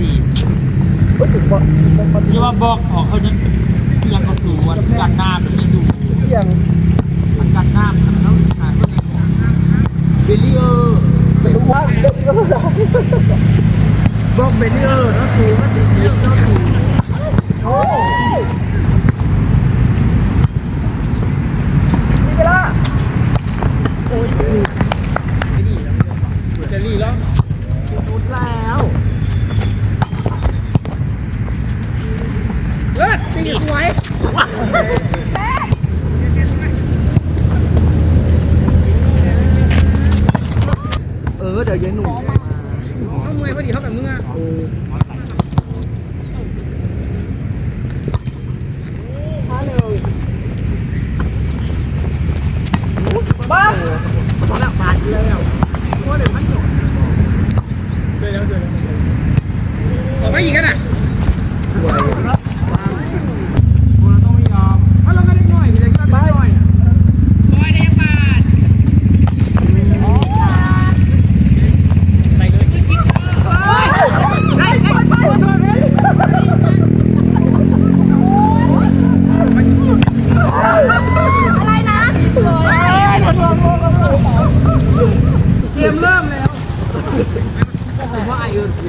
ถึงบ่ว่าบอกของเขาจะยังก็สูวันกันน้ำหรือไม่สูอย่างมันกันน้ำมันต้องหาเบลลี่เออร์จะรู้ว่าเด็กก็ได้บอกเบลีเออร์แล้วสูมันติดเรื่องแล้วสูโอ้มีเวลาโอ้ยเจลลี่แล้วรุดแล้ว เออเดี๋ยวยัยหนุ่ม เขาเมื่อยพอดีเขาแบบมึงอ่ะ บ้าสองแบบบาทแล้วว่า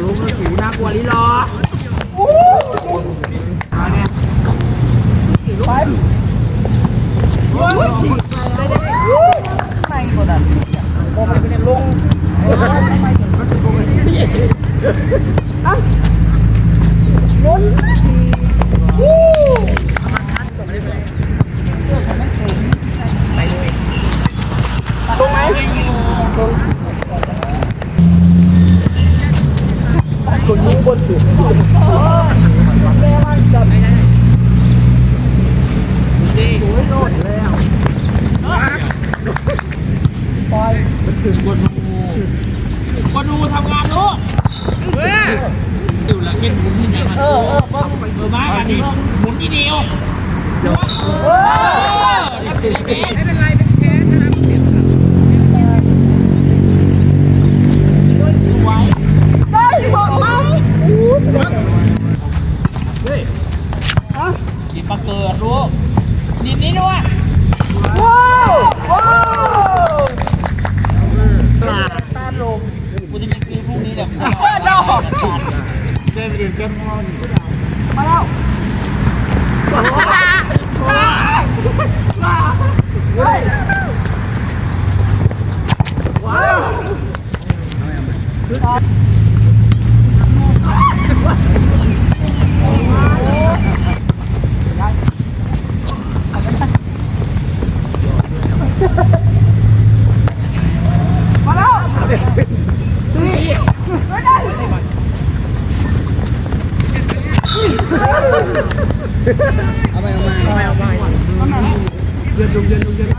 รู้ว่าผิวน่ากลัวลิลอมาเนี่ยไปว้าวสี่ได้ได้ไม่กดดันโอ้ไม่เป็นลงล้น นสุดแม่มันจับดีโอ้ยโดนแล้วปล่อยบนดูบนดูทำงานลูกเว้ยดูละเก็บหมุนที่ไหนมันเออเออป้องเออมากันดิหมุนที่เดียวเออไม่เป็นไร ซื้อพรุ่งนี้แหละ ดอก เดินไปเดินเกมมอน มาแล้วเฮ้ยว้าว มาแล้ว Abai, abai. Abai, abai. Duyên dùng, duyên dùng, duyên.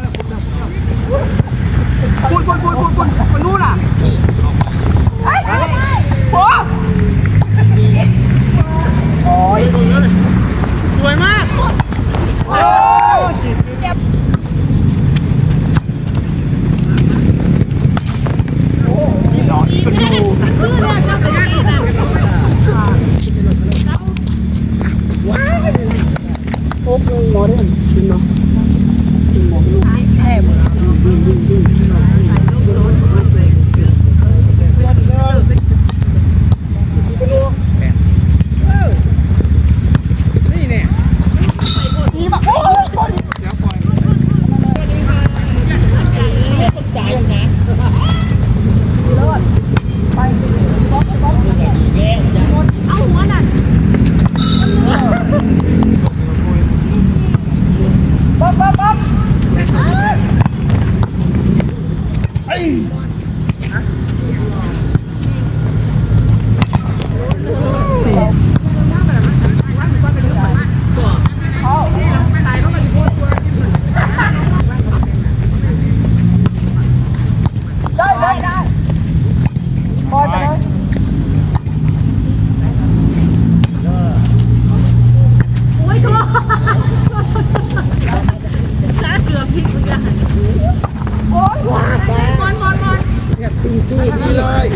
Itu 来